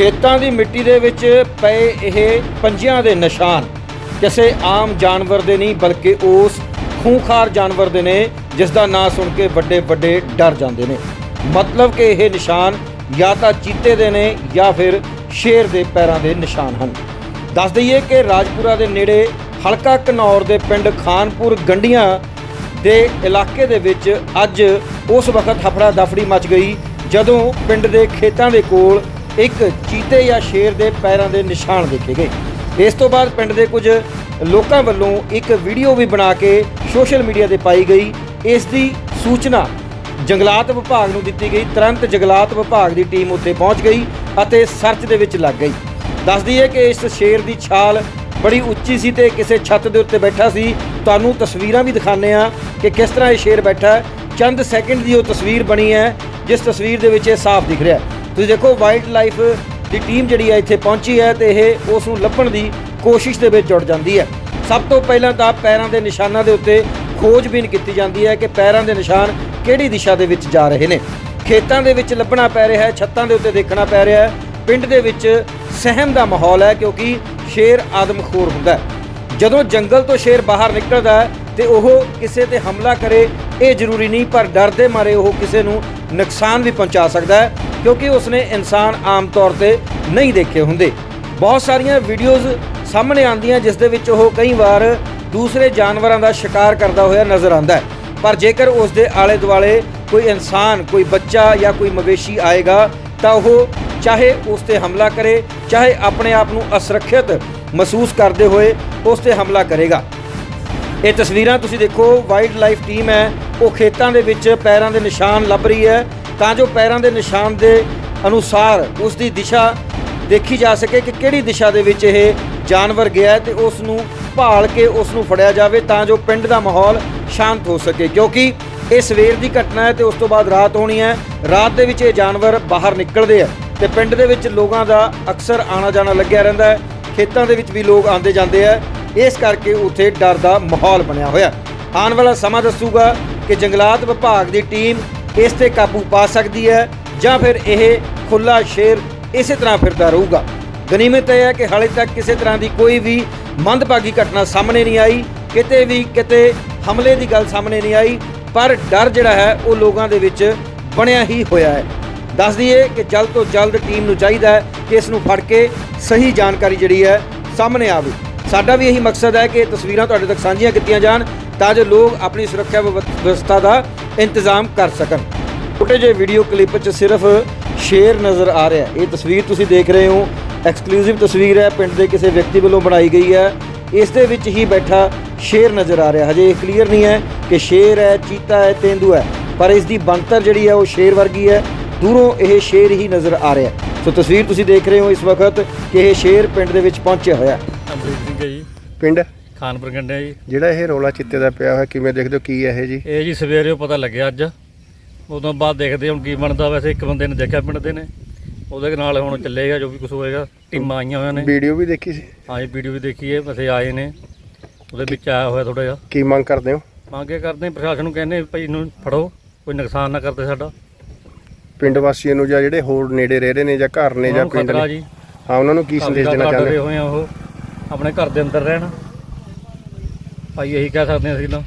ਖੇਤਾਂ ਦੀ ਮਿੱਟੀ ਦੇ ਵਿੱਚ ਪਏ ਇਹ ਪੰਜਿਆਂ ਦੇ ਨਿਸ਼ਾਨ ਕਿਸੇ ਆਮ ਜਾਨਵਰ ਦੇ ਨਹੀਂ, ਬਲਕਿ ਉਸ ਖੂੰਖਾਰ ਜਾਨਵਰ ਦੇ ਨੇ, ਜਿਸ ਦਾ ਨਾਂ ਸੁਣ ਕੇ ਵੱਡੇ ਵੱਡੇ ਡਰ ਜਾਂਦੇ ਨੇ। ਮਤਲਬ ਕਿ ਇਹ ਨਿਸ਼ਾਨ ਜਾਂ ਤਾਂ ਚੀਤੇ ਦੇ ਨੇ ਜਾਂ ਫਿਰ ਸ਼ੇਰ ਦੇ ਪੈਰਾਂ ਦੇ ਨਿਸ਼ਾਨ ਹਨ। ਦੱਸ ਦਈਏ ਕਿ ਰਾਜਪੁਰਾ ਦੇ ਨੇੜੇ ਹਲਕਾ ਘਨੌਰ ਦੇ ਪਿੰਡ ਖਾਨਪੁਰ ਗੰਡੀਆਂ ਦੇ ਇਲਾਕੇ ਦੇ ਵਿੱਚ ਅੱਜ ਉਸ ਵਕਤ ਹਫੜਾ ਦਫੜੀ ਮਚ ਗਈ, ਜਦੋਂ ਪਿੰਡ ਦੇ ਖੇਤਾਂ ਦੇ ਕੋਲ ਇੱਕ ਚੀਤੇ ਜਾਂ ਸ਼ੇਰ ਦੇ ਪੈਰਾਂ ਦੇ ਨਿਸ਼ਾਨ ਦੇਖੇ ਗਏ। ਇਸ ਤੋਂ ਬਾਅਦ ਪਿੰਡ ਦੇ ਕੁਝ ਲੋਕਾਂ ਵੱਲੋਂ ਇੱਕ ਵੀਡੀਓ ਵੀ ਬਣਾ ਕੇ ਸੋਸ਼ਲ ਮੀਡੀਆ ਤੇ ਪਾਈ ਗਈ। ਇਸ ਦੀ ਸੂਚਨਾ ਜੰਗਲਾਤ ਵਿਭਾਗ ਨੂੰ ਦਿੱਤੀ ਗਈ। ਤੁਰੰਤ ਜੰਗਲਾਤ ਵਿਭਾਗ ਦੀ ਟੀਮ ਉੱਥੇ ਪਹੁੰਚ ਗਈ ਅਤੇ ਸਰਚ ਦੇ ਵਿੱਚ ਲੱਗ ਗਈ। ਦੱਸਦੀ ਹੈ ਕਿ ਇਸ ਸ਼ੇਰ ਦੀ ਛਾਲ ਬੜੀ ਉੱਚੀ ਸੀ ਤੇ ਕਿਸੇ ਛੱਤ ਦੇ ਉੱਤੇ ਬੈਠਾ ਸੀ। ਤੁਹਾਨੂੰ ਤਸਵੀਰਾਂ ਵੀ ਦਿਖਾਉਂਦੇ ਆ ਕਿ ਕਿਸ ਤਰ੍ਹਾਂ ਇਹ ਸ਼ੇਰ ਬੈਠਾ ਚੰਦ ਸੈਕਿੰਡ ਦੀ ਉਹ ਤਸਵੀਰ ਬਣੀ ਹੈ, ਜਿਸ ਤਸਵੀਰ ਦੇ ਵਿੱਚ ਇਹ ਸਾਫ਼ ਦਿਖ ਰਿਹਾ ਹੈ। ਤੁਸੀਂ ਦੇਖੋ ਵਾਈਲਡ ਲਾਈਫ ਦੀ ਟੀਮ ਜਿਹੜੀ ਹੈ ਇੱਥੇ ਪਹੁੰਚੀ ਹੈ ਤੇ ਇਹ ਉਸ ਨੂੰ ਲੱਭਣ ਦੀ ਕੋਸ਼ਿਸ਼ ਦੇ ਵਿੱਚ ਜੁੜ ਜਾਂਦੀ ਹੈ। ਸਭ ਤੋਂ ਪਹਿਲਾਂ ਤਾਂ ਪੈਰਾਂ ਦੇ ਨਿਸ਼ਾਨਾਂ ਦੇ ਉੱਤੇ ਖੋਜਬੀਨ ਕੀਤੀ ਜਾਂਦੀ ਹੈ ਕਿ ਪੈਰਾਂ ਦੇ ਨਿਸ਼ਾਨ ਕਿਹੜੀ ਦਿਸ਼ਾ ਦੇ ਵਿੱਚ ਜਾ ਰਹੇ ਨੇ। ਖੇਤਾਂ ਦੇ ਵਿੱਚ ਲੱਭਣਾ ਪੈ ਰਿਹਾ ਹੈ, ਛੱਤਾਂ ਦੇ ਉੱਤੇ ਦੇਖਣਾ ਪੈ ਰਿਹਾ ਹੈ। ਪਿੰਡ ਦੇ ਵਿੱਚ ਸਹਿਮ ਦਾ ਮਾਹੌਲ ਹੈ ਕਿਉਂਕਿ ਸ਼ੇਰ ਆਦਮਖੋਰ ਹੁੰਦਾ ਹੈ। ਜਦੋਂ ਜੰਗਲ ਤੋਂ ਸ਼ੇਰ ਬਾਹਰ ਨਿਕਲਦਾ ਹੈ ਤੇ ਉਹ ਕਿਸੇ ਤੇ ਹਮਲਾ ਕਰੇ ਇਹ ਜ਼ਰੂਰੀ ਨਹੀਂ, ਪਰ ਡਰ ਦੇ ਮਾਰੇ ਉਹ ਕਿਸੇ ਨੂੰ ਨੁਕਸਾਨ ਵੀ ਪਹੁੰਚਾ ਸਕਦਾ ਹੈ, ਕਿਉਂਕਿ ਉਸਨੇ ਇਨਸਾਨ ਆਮ ਤੌਰ ਤੇ ਨਹੀਂ ਦੇਖੇ ਹੁੰਦੇ। ਬਹੁਤ ਸਾਰੀਆਂ ਵੀਡੀਓਜ਼ ਸਾਹਮਣੇ ਆਉਂਦੀਆਂ, ਜਿਸ ਦੇ ਵਿੱਚ ਉਹ ਕਈ ਵਾਰ ਦੂਸਰੇ ਜਾਨਵਰਾਂ ਦਾ ਸ਼ਿਕਾਰ ਕਰਦਾ ਹੋਇਆ ਨਜ਼ਰ ਆਉਂਦਾ ਹੈ। ਪਰ ਜੇਕਰ ਉਸ ਦੇ ਆਲੇ ਦੁਆਲੇ ਕੋਈ ਇਨਸਾਨ, ਕੋਈ ਬੱਚਾ ਜਾਂ ਕੋਈ ਮਵੇਸ਼ੀ ਆਏਗਾ, ਤਾਂ ਉਹ ਚਾਹੇ ਉਸ ਤੇ ਹਮਲਾ ਕਰੇ, ਚਾਹੇ ਆਪਣੇ ਆਪ ਨੂੰ ਅਸੁਰੱਖਿਅਤ ਮਹਿਸੂਸ ਕਰਦੇ ਹੋਏ ਉਸ ਤੇ ਹਮਲਾ ਕਰੇਗਾ। ਇਹ ਤਸਵੀਰਾਂ ਤੁਸੀਂ ਦੇਖੋ ਵਾਈਲਡ ਲਾਈਫ ਟੀਮ ਹੈ ਉਹ ਖੇਤਾਂ ਦੇ ਵਿੱਚ ਪੈਰਾਂ ਦੇ ਨਿਸ਼ਾਨ ਲੱਭ ਰਹੀ ਹੈ, ਤਾਂ ਜੋ ਪੈਰਾਂ ਦੇ ਨਿਸ਼ਾਨ ਦੇ ਅਨੁਸਾਰ ਉਸ ਦੀ ਦਿਸ਼ਾ ਦੇਖੀ ਜਾ ਸਕੇ ਕਿ ਕਿਹੜੀ ਦਿਸ਼ਾ ਦੇ ਵਿੱਚ ਇਹ ਜਾਨਵਰ ਗਿਆ ਹੈ ਤੇ ਉਸ ਨੂੰ ਭਾਲ ਕੇ ਉਸ ਨੂੰ ਫੜਿਆ ਜਾਵੇ ਤਾਂ ਜੋ ਪਿੰਡ ਦਾ ਮਾਹੌਲ ਸ਼ਾਂਤ ਹੋ ਸਕੇ। ਕਿਉਂਕਿ ਇਹ ਸਵੇਰ ਦੀ ਘਟਨਾ ਹੈ ਤੇ ਉਸ ਤੋਂ ਬਾਅਦ ਰਾਤ ਹੋਣੀ ਹੈ। ਰਾਤ ਦੇ ਵਿੱਚ ਇਹ ਜਾਨਵਰ ਬਾਹਰ ਨਿਕਲਦੇ ਆ ਤੇ ਪਿੰਡ ਦੇ ਵਿੱਚ ਲੋਕਾਂ ਦਾ ਅਕਸਰ ਆਣਾ ਜਾਣਾ ਲੱਗਿਆ ਰਹਿੰਦਾ ਹੈ। ਖੇਤਾਂ ਦੇ ਵਿੱਚ ਵੀ ਲੋਕ ਆਉਂਦੇ ਜਾਂਦੇ ਆ। ਇਸ ਕਰਕੇ ਉੱਥੇ ਡਰ ਦਾ ਮਾਹੌਲ ਬਣਿਆ ਹੋਇਆ। ਆਉਣ ਵਾਲਾ ਸਮਾਂ ਦੱਸੂਗਾ ਕਿ ਜੰਗਲਾਤ ਵਿਭਾਗ ਦੀ ਟੀਮ ਇਸ ਤੇ ਕਾਬੂ ਪਾ ਸਕਦੀ ਹੈ ਜਾਂ ਫਿਰ ਇਹ ਖੁੱਲਾ ਸ਼ੇਰ ਇਸੇ ਤਰ੍ਹਾਂ ਫਿਰਦਾ ਰਹੂਗਾ। ਗਨੀਮਤ ਇਹ ਹੈ ਕਿ ਹਾਲੇ ਤੱਕ ਕਿਸੇ ਤਰ੍ਹਾਂ ਦੀ ਕੋਈ ਵੀ ਮੰਦਭਾਗੀ ਘਟਨਾ ਸਾਹਮਣੇ ਨਹੀਂ ਆਈ, ਕਿਤੇ ਵੀ ਕਿਤੇ ਹਮਲੇ ਦੀ ਗੱਲ ਸਾਹਮਣੇ ਨਹੀਂ ਆਈ, ਪਰ ਡਰ ਜਿਹੜਾ ਹੈ ਉਹ ਲੋਕਾਂ ਦੇ ਵਿੱਚ ਬਣਿਆ ਹੀ ਹੋਇਆ ਹੈ। ਦੱਸ ਦਈਏ ਕਿ ਜਲਦ ਤੋਂ ਜਲਦ ਟੀਮ ਨੂੰ ਚਾਹੀਦਾ ਹੈ ਕਿ ਇਸ ਨੂੰ ਫੜ ਕੇ ਸਹੀ ਜਾਣਕਾਰੀ ਜਿਹੜੀ ਹੈ ਸਾਹਮਣੇ ਆਵੇ। ਸਾਡਾ ਵੀ ਇਹੀ ਮਕਸਦ ਹੈ ਕਿ ਤਸਵੀਰਾਂ ਤੁਹਾਡੇ ਤੱਕ ਸਾਂਝੀਆਂ ਕੀਤੀਆਂ ਜਾਣ। ਤਾਂ ਜੋ ਲੋਕ ਆਪਣੀ ਸੁਰੱਖਿਆ ਵਿਵ- ਵਿਵਸਥਾ ਦਾ ਇੰਤਜ਼ਾਮ ਕਰ ਸਕਣ। ਛੋਟੇ ਜਿਹੇ ਵੀਡੀਓ ਕਲਿੱਪ 'ਚ ਸਿਰਫ ਸ਼ੇਰ ਨਜ਼ਰ ਆ ਰਿਹਾ। ਇਹ ਤਸਵੀਰ ਤੁਸੀਂ ਦੇਖ ਰਹੇ ਹੋ। ਐਕਸਕਲੂਸਿਵ ਤਸਵੀਰ ਹੈ। ਪਿੰਡ ਦੇ ਕਿਸੇ ਵਿਅਕਤੀ ਵੱਲੋਂ ਬਣਾਈ ਗਈ ਹੈ। ਇਸ ਦੇ ਵਿੱਚ ਹੀ ਬੈਠਾ ਸ਼ੇਰ ਨਜ਼ਰ ਆ ਰਿਹਾ। ਹਜੇ ਇਹ ਕਲੀਅਰ ਨਹੀਂ ਹੈ ਕਿ ਸ਼ੇਰ ਹੈ ਚੀਤਾ ਹੈ ਤੇਂਦੂ ਹੈ। ਪਰ ਇਸ ਦੀ ਬਣਤਰ ਜਿਹੜੀ ਹੈ ਉਹ ਸ਼ੇਰ ਵਰਗੀ ਹੈ। ਦੂਰੋਂ ਇਹ ਸ਼ੇਰ ਹੀ ਨਜ਼ਰ ਆ ਰਿਹਾ। ਸੋ ਤਸਵੀਰ ਤੁਸੀਂ ਦੇਖ ਰਹੇ ਹੋ ਇਸ ਵਕਤ ਕਿ ਇਹ ਸ਼ੇਰ ਪਿੰਡ ਦੇ ਵਿੱਚ ਪਹੁੰਚਿਆ ਹੋਇਆ ਹੈ। ਪਿੰਡ? ਖਾਨਪੁਰ ਗੰਡਿਆ ਜੀ। ਜਿਹੜਾ ਇਹ ਰੋਲਾ ਚਿੱਤੇ ਦਾ ਪਿਆ ਹੋਇਆ ਕਿਵੇਂ ਦੇਖਦੇ ਹੋ ਕੀ ਹੈ ਇਹ ਜੀ? ਇਹ ਜੀ ਸਵੇਰੇ ਪਤਾ ਲੱਗਿਆ ਅੱਜ। ਉਦੋਂ ਬਾਅਦ ਦੇਖਦੇ ਹੁਣ ਕੀ ਬਣਦਾ। ਵੈਸੇ ਇੱਕ ਬੰਦੇ ਨੇ ਦੇਖਿਆ ਪਿੰਡ ਦੇ ਨੇ। ਉਹਦੇ ਨਾਲ ਹੁਣ ਚੱਲੇਗਾ ਜੋ ਵੀ ਕੁਝ ਹੋਏਗਾ। ਟੀਮਾਂ ਆਈਆਂ ਹੋਈਆਂ ਨੇ। ਵੀਡੀਓ ਵੀ ਦੇਖੀ ਸੀ? ਹਾਂ ਇਹ ਵੀਡੀਓ ਵੀ ਦੇਖੀ ਹੈ। ਵੈਸੇ ਆਏ ਨੇ। ਉਹਦੇ ਵਿੱਚ ਆਇਆ ਹੋਇਆ ਥੋੜਾ ਜਿਹਾ। ਕੀ ਮੰਗ ਕਰਦੇ ਹੋ? ਮੰਗੇ ਕਰਦੇ ਹਾਂ ਪ੍ਰਸ਼ਾਸਨ ਨੂੰ ਕਹਿੰਦੇ ਭਾਈ ਇਹਨੂੰ ਫੜੋ। ਕੋਈ ਨੁਕਸਾਨ ਨਾ ਕਰਦੇ ਸਾਡਾ। ਪਿੰਡ ਵਾਸੀਆਂ ਨੂੰ ਜਾਂ ਜਿਹੜੇ ਹੋਰ ਨੇੜੇ ਰਹਿ ਰਹੇ ਨੇ ਜਾਂ ਘਰ ਨੇ ਜਾਂ ਉਹਨਾਂ ਨੂੰ ਪਿੰਡ ਖਤਰਾ ਨੇ? ਜੀ। ਹਾਂ ਉਹਨਾਂ ਨੂੰ ਕੀ ਸੰਦੇਸ਼ ਦੇਣਾ ਚਾਹੁੰਦੇ ਹੋ? ਹੋਏ ਆ ਉਹ। ਆਪਣੇ ਘਰ ਦੇ ਅੰਦਰ ਰਹਿਣ। ਭਾਈ ਇਹੀ ਕਹਿ ਸਕਦੇ ਹਾਂ ਅਸੀਂ ਤਾਂ।